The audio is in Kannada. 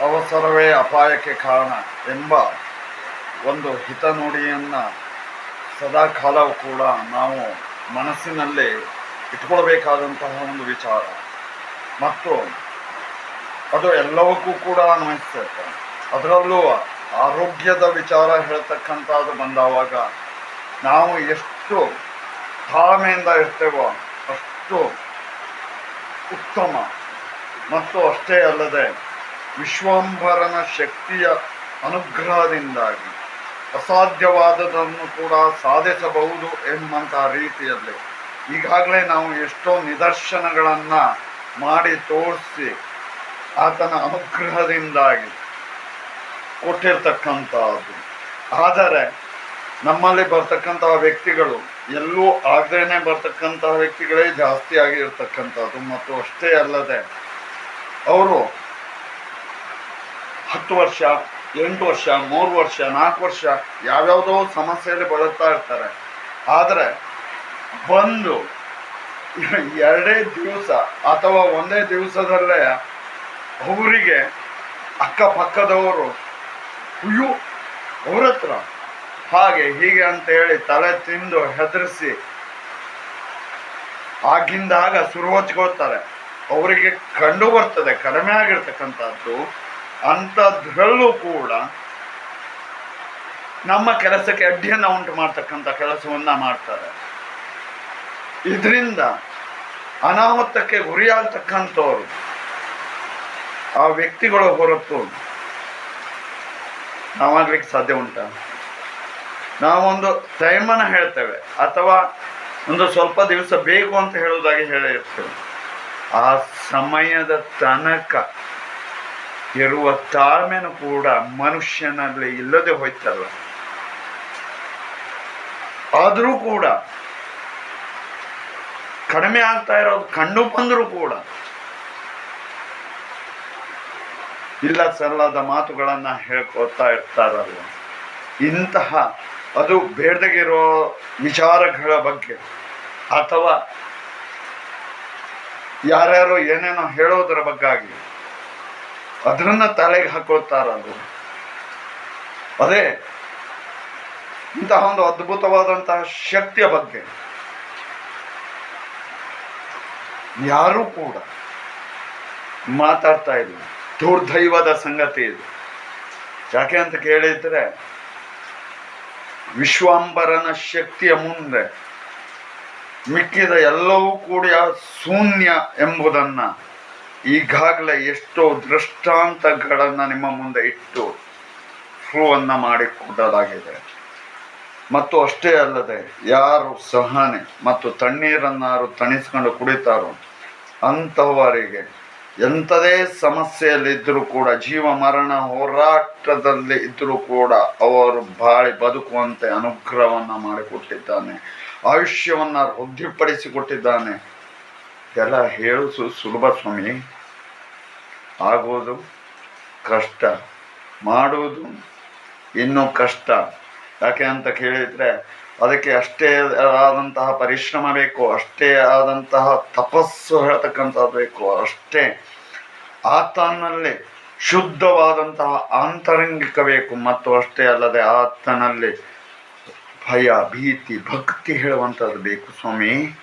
ಅವಸರವೇ ಅಪಾಯಕ್ಕೆ ಕಾರಣ ಎಂಬ ಒಂದು ಹಿತನುಡಿಯನ್ನು ಸದಾ ಕಾಲವೂ ಕೂಡ ನಾವು ಮನಸ್ಸಿನಲ್ಲಿ ಇಟ್ಕೊಳ್ಬೇಕಾದಂತಹ ಒಂದು ವಿಚಾರ. ಮತ್ತು ಅದು ಎಲ್ಲವಕ್ಕೂ ಕೂಡ ಅನ್ವಯಿಸ್ತೈತೆ. ಅದರಲ್ಲೂ ಆರೋಗ್ಯದ ವಿಚಾರ ಹೇಳ್ತಕ್ಕಂಥದ್ದು ಬಂದಾವಾಗ ನಾವು ಎಷ್ಟು ತಾಳ್ಮೆಯಿಂದ ಇರ್ತೇವೋ ಅಷ್ಟು ಉತ್ತಮ. ಮತ್ತು ಅಷ್ಟೇ ಅಲ್ಲದೆ ವಿಶ್ವಂಭರನ ಶಕ್ತಿಯ ಅನುಗ್ರಹದಿಂದಾಗಿ. ಅಸಾಧ್ಯವಾದದನ್ನು ಕೂಡ ಸಾಧಿಸಬಹುದು ಎಂಬಂತಹ ರೀತಿಯಲ್ಲಿ ಈಗಾಗಲೇ ನಾವು ಎಷ್ಟೋ ನಿದರ್ಶನಗಳನ್ನು ಮಾಡಿ ತೋರಿಸಿ ಆತನ ಅನುಗ್ರಹದಿಂದಾಗಿ ಕೊಟ್ಟಿರ್ತಕ್ಕಂಥದ್ದು. ಆದರೆ ನಮ್ಮಲ್ಲಿ ಬರ್ತಕ್ಕಂತಹ ವ್ಯಕ್ತಿಗಳು ಎಲ್ಲೂ ಆಗದೇನೆ ಬರ್ತಕ್ಕಂತಹ ವ್ಯಕ್ತಿಗಳೇ ಜಾಸ್ತಿ ಆಗಿರ್ತಕ್ಕಂಥದ್ದು ಮತ್ತು ಅಷ್ಟೇ ಅಲ್ಲದೆ ಅವರು ಹತ್ತು ವರ್ಷ, ಎಂಟು ವರ್ಷ, ಮೂರು ವರ್ಷ, ನಾಲ್ಕು ವರ್ಷ ಯಾವ್ಯಾವುದೋ ಸಮಸ್ಯೆಯಲ್ಲಿ ಬಳಲ್ತಾ ಇರ್ತಾರೆ. ಆದರೆ ಬಂದು ಎರಡೇ ದಿವಸ ಅಥವಾ ಒಂದೇ ದಿವಸದಲ್ಲೇ ಅವರಿಗೆ ಅಕ್ಕಪಕ್ಕದವರು ಅಯ್ಯೋ ಅವ್ರ ಹತ್ರ. ಹಾಗೆ ಹೀಗೆ ಅಂತ ಹೇಳಿ ತಲೆ ತಿಂದು ಹೆದರಿಸಿ ಆಗಿಂದಾಗ ಶುರು ಅವರಿಗೆ ಕಂಡು ಬರ್ತದೆ, ಕಡಿಮೆ ಆಗಿರ್ತಕ್ಕಂಥದ್ದು. ಅಂಥದ್ರಲ್ಲೂ ಕೂಡ ನಮ್ಮ ಕೆಲಸಕ್ಕೆ ಅಡ್ಡಿಯನ್ನು ಉಂಟು ಮಾಡ್ತಕ್ಕಂಥ ಕೆಲಸವನ್ನು ಮಾಡ್ತಾರೆ. ಇದರಿಂದ ಅನಾಹುತಕ್ಕೆ ಗುರಿಯಾಗ್ತಕ್ಕಂಥವ್ರು ಆ ವ್ಯಕ್ತಿಗಳು ಹೊರತು ನಾವಾಗ್ಲಿಕ್ಕೆ ಸಾಧ್ಯ ಉಂಟಾ. ನಾವೊಂದು ಟೈಮನ್ನು ಹೇಳ್ತೇವೆ ಅಥವಾ ಒಂದು ಸ್ವಲ್ಪ ದಿವಸ ಬೇಕು ಅಂತ ಹೇಳುವುದಾಗಿ ಹೇಳಿರ್ತೇವೆ ಆ ಸಮಯದ ತನಕ ಇರುವ ತಾಳ್ಮೆನೂ ಕೂಡ ಮನುಷ್ಯನಲ್ಲಿ ಇಲ್ಲದೆ ಹೋಯ್ತಲ್ಲ ಆದರೂ ಕೂಡ, ಕಡಿಮೆ ಆಗ್ತಾ ಇರೋದು ಕಂಡು ಬಂದರೂ ಕೂಡ ಇಲ್ಲ ಸಲ್ಲದ ಮಾತುಗಳನ್ನ ಹೇಳ್ಕೊತಾ ಇರ್ತಾರಲ್ಲ ಇಂತಹ, ಅದು ಬೇಡದಾಗಿರೋ ವಿಚಾರಗಳ ಬಗ್ಗೆ, ಅಥವಾ ಯಾರ್ಯಾರು ಏನೇನೋ ಹೇಳೋದರ ಬಗ್ಗಾಗಿ ಅದನ್ನ ತಲೆಗೆ ಹಾಕೊಳ್ತಾರ ಅದೇ. ಇಂತಹ ಒಂದು ಅದ್ಭುತವಾದಂತಹ ಶಕ್ತಿಯ ಬಗ್ಗೆ. ಯಾರೂ ಕೂಡ ಮಾತಾಡ್ತಾ ಇಲ್ಲ. ದುರ್ದೈವದ ಸಂಗತಿ ಇದು. ಯಾಕೆ ಅಂತ ಕೇಳಿದ್ರೆ ವಿಶ್ವಾಂಬರನ ಶಕ್ತಿಯ ಮುಂದೆ ಮಿಕ್ಕಿದ ಎಲ್ಲವೂ ಕೂಡ ಶೂನ್ಯ ಎಂಬುದನ್ನ ಈಗಾಗಲೇ ಎಷ್ಟೋ ದೃಷ್ಟಾಂತಗಳನ್ನು ನಿಮ್ಮ ಮುಂದೆ ಇಟ್ಟು ಪ್ರೂವನ್ನ ಮಾಡಿಕೊಡಲಾಗಿದೆ ಮತ್ತು ಅಷ್ಟೇ ಅಲ್ಲದೆ ಯಾರು ಸಹನೆ ಮತ್ತು ತಣ್ಣೀರನ್ನಾರು ತಣಿಸ್ಕೊಂಡು ಕುಡಿತಾರೋ ಅಂಥವರಿಗೆ ಎಂಥದೇ ಸಮಸ್ಯೆಯಲ್ಲಿದ್ದರೂ ಕೂಡ, ಜೀವ ಮರಣ ಹೋರಾಟದಲ್ಲಿ ಇದ್ದರೂ ಕೂಡ ಅವರು ಬಾಳಿ ಬದುಕುವಂತೆ ಅನುಗ್ರಹವನ್ನು ಮಾಡಿಕೊಟ್ಟಿದ್ದಾನೆ, ಆಯುಷ್ಯವನ್ನು ವೃದ್ಧಿಪಡಿಸಿಕೊಟ್ಟಿದ್ದಾನೆ ಎಲ್ಲ ಹೇಳು ಸು ಸುಲಭ ಸ್ವಾಮಿ. ಆಗೋದು ಕಷ್ಟ. ಮಾಡುವುದು ಇನ್ನೂ ಕಷ್ಟ. ಯಾಕೆ ಅಂತ ಕೇಳಿದರೆ ಅದಕ್ಕೆ ಅಷ್ಟೇ ಆದಂತಹ ಪರಿಶ್ರಮ ಬೇಕು, ಅಷ್ಟೇ ಆದಂತಹ ತಪಸ್ಸು ಹೇಳ್ತಕ್ಕಂಥದ್ದು ಬೇಕು, ಅಷ್ಟೇ ಆತನಲ್ಲಿ ಶುದ್ಧವಾದಂತಹ ಆಂತರಂಗಿಕ ಬೇಕು, ಮತ್ತು ಅಷ್ಟೇ ಅಲ್ಲದೆ ಆತನಲ್ಲಿ ಭಯ, ಭೀತಿ, ಭಕ್ತಿ ಹೇಳುವಂಥದ್ದು ಬೇಕು ಸ್ವಾಮಿ.